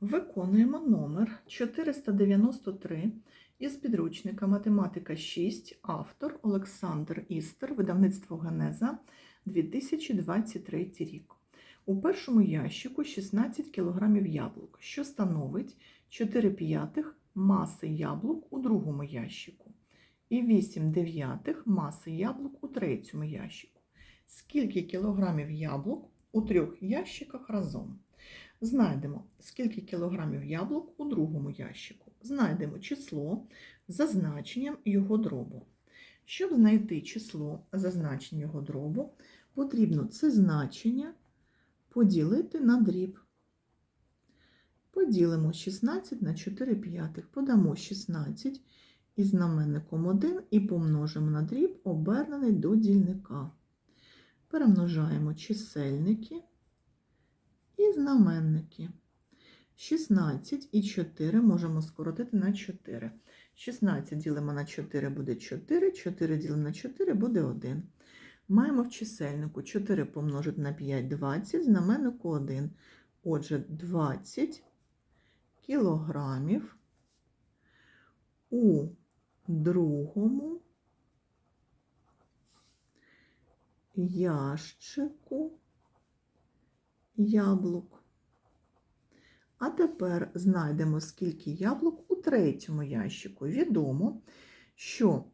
Виконуємо номер 493 із підручника Математика 6, автор Олександр Істер, видавництво Генеза 2023 рік. У першому ящику 16 кг яблук, що становить 4 п'ятих маси яблук у другому ящику і 8 дев'ятих маси яблук у третьому ящику. Скільки кілограмів яблук у трьох ящиках разом? Знайдемо, скільки кілограмів яблук у другому ящику. Знайдемо число за значенням його дробу. Щоб знайти число за значенням його дробу, потрібно це значення поділити на дріб. Поділимо 16 на 4 п'ятих, подамо 16 із знаменником 1 і помножимо на дріб, обернений до дільника. Перемножаємо чисельники і знаменники. 16 і 4 можемо скоротити на 4. 16 ділимо на 4 буде 4, 4 ділимо на 4 буде 1. Маємо в чисельнику 4 помножити на 5 20, знаменнику 1. Отже, 20 кілограмів у другому ящику яблук. А тепер знайдемо, скільки яблук у третьому ящику. Відомо, що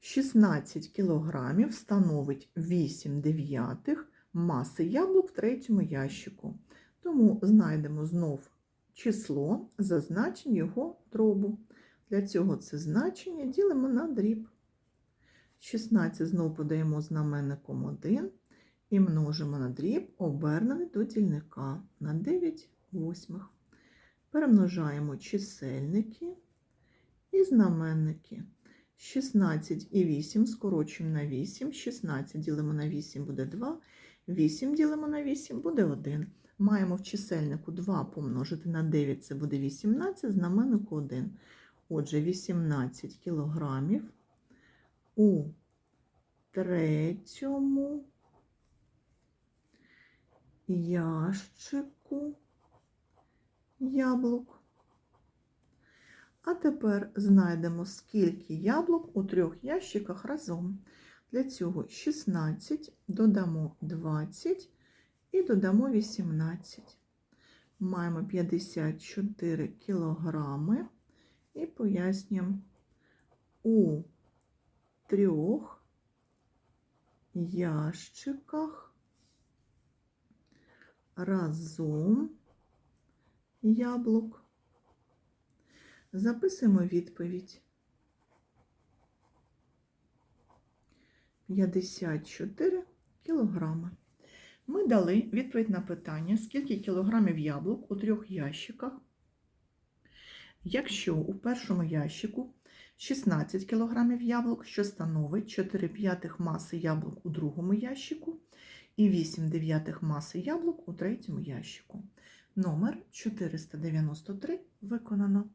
16 кілограмів становить 8 дев'ятих маси яблук в третьому ящику. Тому знайдемо знов число за значення його дробу. Для цього це значення ділимо на дріб. 16 знову подаємо знаменником 1 і множимо на дріб, обернений до дільника на 9 восьмих. Перемножаємо чисельники і знаменники. 16 і 8 скорочуємо на 8, 16 ділимо на 8 буде 2, 8 ділимо на 8 буде 1. Маємо в чисельнику 2 помножити на 9, це буде 18, знаменнику 1. Отже, 18 кілограмів у третьому ящику яблук. А тепер знайдемо, скільки яблук у трьох ящиках разом. Для цього 16 додамо 20 і додамо 18. Маємо 54 кілограми і пояснюємо у трьох ящиках разом яблук. Записуємо відповідь. 54 кілограми. Ми дали відповідь на питання, скільки кілограмів яблук у трьох ящиках. Якщо у першому ящику 16 кг яблук, що становить 4 п'ятих маси яблук у другому ящику і 8 дев'ятих маси яблук у третьому ящику. Номер 493 виконано.